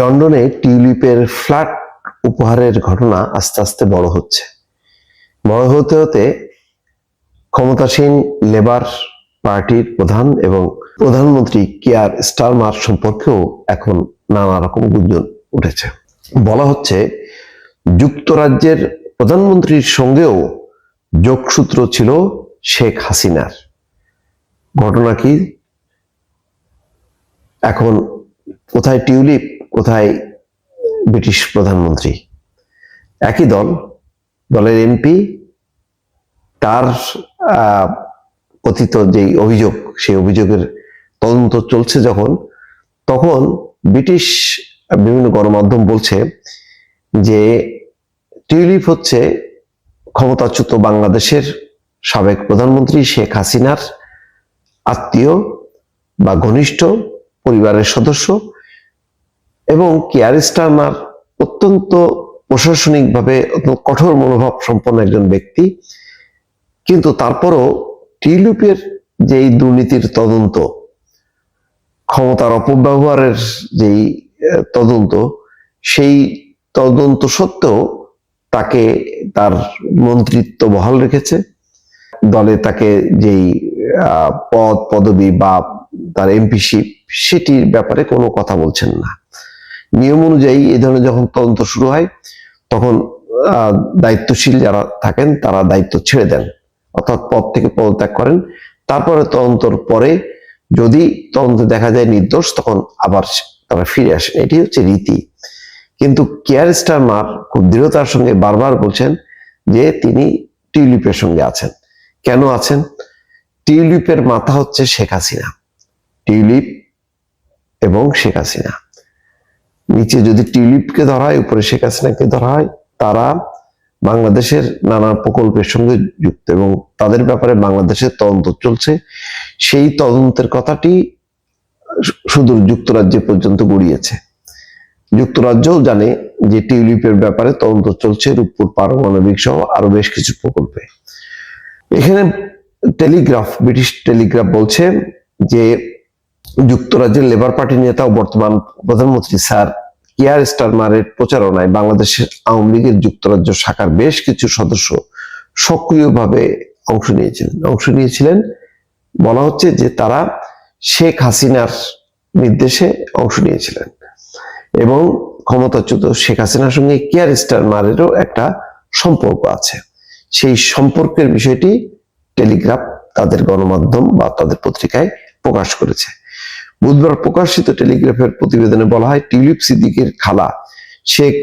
লন্ডনে টিউলিপের ফ্ল্যাট উপহারের ঘটনা আস্তে আস্তে বড় হচ্ছে। বড় হতে হতে ক্ষমতাসীন লেবার পার্টির প্রধান এবং প্রধানমন্ত্রী কেয়ার স্টারমার সম্পর্কেও এখন নানা রকম গুঞ্জন উঠেছে। বলা হচ্ছে, যুক্তরাজ্যের প্রধানমন্ত্রীর সঙ্গেও যোগসূত্র ছিল শেখ হাসিনার। ঘটনা কি? এখন কোথায় টিউলিপ কোথায় ব্রিটিশ প্রধানমন্ত্রী? একই দল, দলের এমপি, তার কথিত যেই অভিযোগ, সেই অভিযোগের তদন্ত চলছে যখন, তখন ব্রিটিশ বিভিন্ন গণমাধ্যম বলছে যে টিউলিপ হচ্ছে ক্ষমতাচ্যুত বাংলাদেশের সাবেক প্রধানমন্ত্রী শেখ হাসিনার আত্মীয় বা ঘনিষ্ঠ পরিবারের সদস্য। এবং কেয়ার স্টারমার অত্যন্ত প্রশাসনিকভাবে কঠোর মনোভাব সম্পন্ন একজন ব্যক্তি। কিন্তু তারপরও টিউলিপের যেই দুর্নীতির তদন্ত, ক্ষমতার অপব্যবহারের যেই তদন্ত, সেই তদন্ত সত্ত্বেও তাকে তার মন্ত্রিত্ব বহাল রেখেছে। দলে তাকে যেই পদ, পদবি বা তার এমপিশিপ, সেটির ব্যাপারে কোনো কথা বলছেন না। নিয়ম অনুযায়ী এই ধরনের যখন তদন্ত শুরু হয়, তখন দায়িত্বশীল যারা থাকেন, তারা দায়িত্ব ছেড়ে দেন। অর্থাৎ পদ থেকে পদত্যাগ করেন। তারপরে তদন্তর পরে যদি তদন্তে দেখা যায় নির্দোষ, তখন আবার তারা ফিরে আসেন এটি হচ্ছে রীতি। কিন্তু কেয়ার স্টারমার খুব দৃঢ়তার সঙ্গে বারবার বলছেন যে তিনি টিউলিপের সঙ্গে আছেন। কেন আছেন? টিউলিপের মাথা হচ্ছে শেখ হাসিনা। টিউলিপ এবং শেখ হাসিনা। নিচে যদি টিউলিপকে ধরা হয় উপরে শেখ হাসিনাকে ধরা হয় তারা বাংলাদেশের নানা প্রকল্পের সঙ্গে যুক্ত এবং তাদের ব্যাপারে বাংলাদেশের তদন্ত চলছে। সেই তদন্তের কথাটি সুদূর যুক্তরাজ্য পর্যন্ত গড়িয়েছে। যুক্তরাজ্যও জানে যে টিউলিপের ব্যাপারে তদন্ত চলছে, রূপপুর পারমাণবিক সহ আরও বেশ কিছু প্রকল্পে। এখানে টেলিগ্রাফ, ব্রিটিশ টেলিগ্রাফ বলছে যে যুক্তরাজ্যের লেবার পার্টি নেতা ও বর্তমান প্রধানমন্ত্রী স্যার কিয়ার স্টারমারের প্রচারণায় বাংলাদেশের আওয়ামী লীগের যুক্তরাজ্য শাখার বেশ কিছু সদস্য সক্রিয়ভাবে অংশ নিয়েছিলেন। অংশ নিয়েছিলেন বলা হচ্ছে যে তারা শেখ হাসিনার নির্দেশে অংশ নিয়েছিলেন এবং ক্ষমতাচ্যুত শেখ হাসিনার সঙ্গে কেয়ার স্টারমারেরও একটা সম্পর্ক আছে। সেই সম্পর্কের বিষয়টি টেলিগ্রাফ তাদের গণমাধ্যম বা তাদের পত্রিকায় প্রকাশ করেছে। বুধবার প্রকাশিত টেলিগ্রাফের প্রতিবেদনে বলা হয়, টিউলিপ সিদ্দিকের খালা শেখ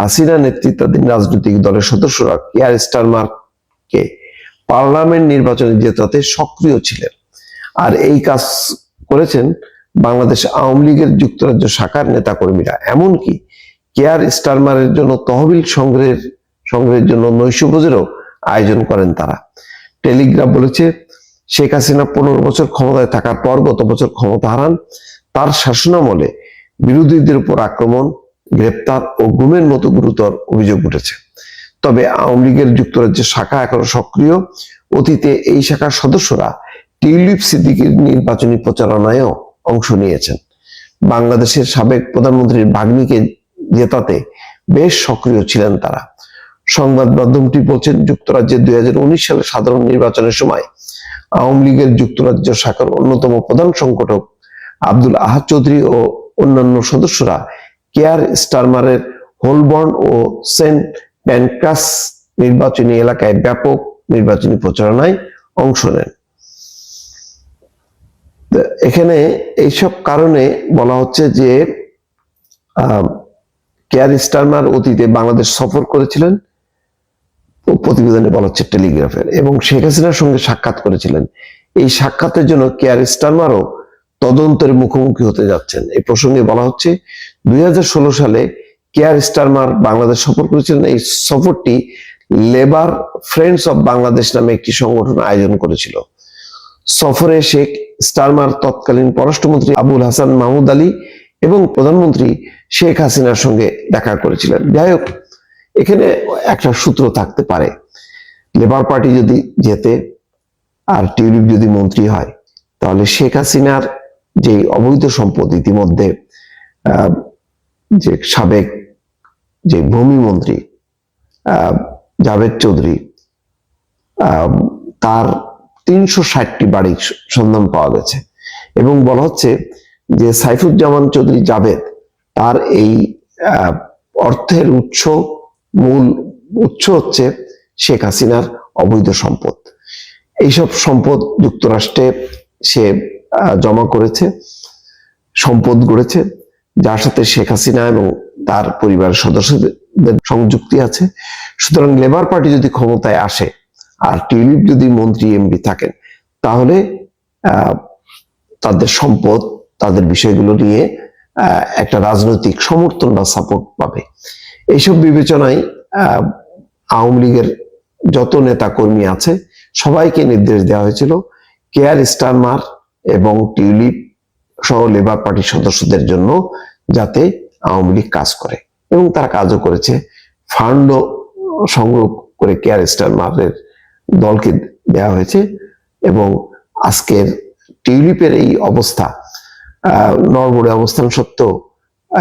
হাসিনা নেতৃত্বাধীন রাজনৈতিক দলের সদস্যরা কেয়ার স্টারমারকে পার্লামেন্ট নির্বাচনে জেতাতে সক্রিয় ছিলেন। আর এই কাজ করেছেন বাংলাদেশ আওয়ামী লীগের যুক্তরাজ্য শাখার নেতাকর্মীরা। এমনকি কেয়ার স্টারমারের জন্য তহবিল সংগ্রহের সংগ্রহের জন্য নৈশভোজেরও আয়োজন করেন তারা। টেলিগ্রাফ বলেছে শেখ হাসিনা পনেরো বছর ক্ষমতায় থাকার পর গত বছর ক্ষমতা হারান। তার শাসনামলে বিরোধীদের উপর আক্রমণ, গ্রেপ্তার ও গুমের মতো গুরুতর অভিযোগ উঠেছে। তবে আওয়ামী লীগের যুক্তরাজ্যের শাখা এখনও সক্রিয়। অতীতে এই শাখার সদস্যরা টিউলিপ সিদ্দিকির নির্বাচনী প্রচারণায়ও অংশ নিয়েছেন। বাংলাদেশের সাবেক প্রধানমন্ত্রীর ভাগ্নিকে জেতাতে বেশ সক্রিয় ছিলেন তারা। সংবাদ মাধ্যমটি বলছেন যুক্তরাজ্যের দুই হাজার উনিশ সালে সাধারণ নির্বাচনের সময় আওয়ামী লীগের যুক্তরাজ্য শাখার অন্যতম প্রধান সংগঠক আব্দুল আহাদ চৌধুরী ও অন্যান্য সদস্যরা কেয়ার স্টারমারের হোলবর্ন ও সেন্ট প্যানক্রাস নির্বাচনী এলাকায় ব্যাপক নির্বাচনী প্রচারণায় অংশ নেন। এখানে এইসব কারণে বলা হচ্ছে যে কেয়ার স্টারমার অতীতে বাংলাদেশ সফর করেছিলেন। প্রতিবেদনে বলা হচ্ছে টেলিগ্রাফের। এবং শেখ হাসিনার সঙ্গে সাক্ষাৎ করেছিলেন। এই সাক্ষাতের জন্য কেয়ার স্টারমারও তদন্তের মুখোমুখি হতে যাচ্ছেন। এই প্রসঙ্গে বলা হচ্ছে, দুই সালে কেয়ার স্টারমার বাংলাদেশ সফর করেছিলেন। এই সফরটি লেবার ফ্রেন্ডস অব বাংলাদেশ নামে একটি সংগঠন আয়োজন করেছিল। সফরে শেখ স্টারমার তৎকালীন পররাষ্ট্রমন্ত্রী আবুল হাসান মাহমুদ আলী এবং প্রধানমন্ত্রী শেখ হাসিনার সঙ্গে দেখা করেছিলেন। যাই হোক এখানে একটা সূত্র থাকতে পারে। লেবার পার্টি যদি যেতে আর টিউলিপ যদি মন্ত্রী হয় তাহলে শেখ হাসিনার যে অবৈধ সম্পদ ইতিমধ্যে যে সাবেক যে ভূমি মন্ত্রী আহ, জাভেদ চৌধুরী তার তিনশো ষাটটি বাড়ির সন্ধান পাওয়া গেছে। এবং বলা হচ্ছে যে সাইফুজ্জামান চৌধুরী জাভেদ তার এই অর্থের উৎস মূল উৎস হচ্ছে শেখ হাসিনার অবৈধ সম্পদ। এইসব সম্পদ যুক্তরাষ্ট্রে সে জমা করেছে, সম্পদ গড়েছে, যার সাথে শেখ হাসিনা এবং তার পরিবারের সদস্যদের সংযুক্তি আছে। সুতরাং লেবার পার্টি যদি ক্ষমতায় আসে, আর টিউলিপ যদি মন্ত্রী এমপি থাকেন, তাহলে তাদের সম্পদ, তাদের বিষয়গুলো নিয়ে একটা রাজনৈতিক সমর্থন বা সাপোর্ট পাবে। এইসব বিবেচনায় আওয়ামী লীগের যত নেতা কর্মী আছে সবাইকে নির্দেশ দেওয়া হয়েছিল কেয়ার স্টারমার এবং টিউলিপ সহ লেবার পার্টির সদস্যদের জন্য যাতে আওয়ামী লীগ কাজ করে। এবং তারা কাজও করেছে। ফান্ডও সংগ্রহ করে কেয়ার স্টারমারের দলকে দেওয়া হয়েছে। এবং আজকের টিউলিপের এই অবস্থা আহ, নরবরে অবস্থান সত্ত্বেও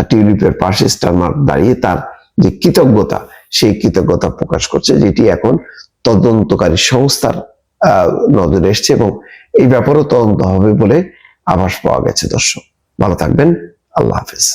টিউলিপের পাশে স্টারমার্ক দাঁড়িয়ে তার যে কৃতজ্ঞতা, সেই কৃতজ্ঞতা প্রকাশ করছে যেটি এখন তদন্তকারী সংস্থার নজরে এসছে এবং এই ব্যাপারেও তদন্ত হবে বলে আভাস পাওয়া গেছে দর্শক। ভালো থাকবেন। আল্লাহ হাফিজ।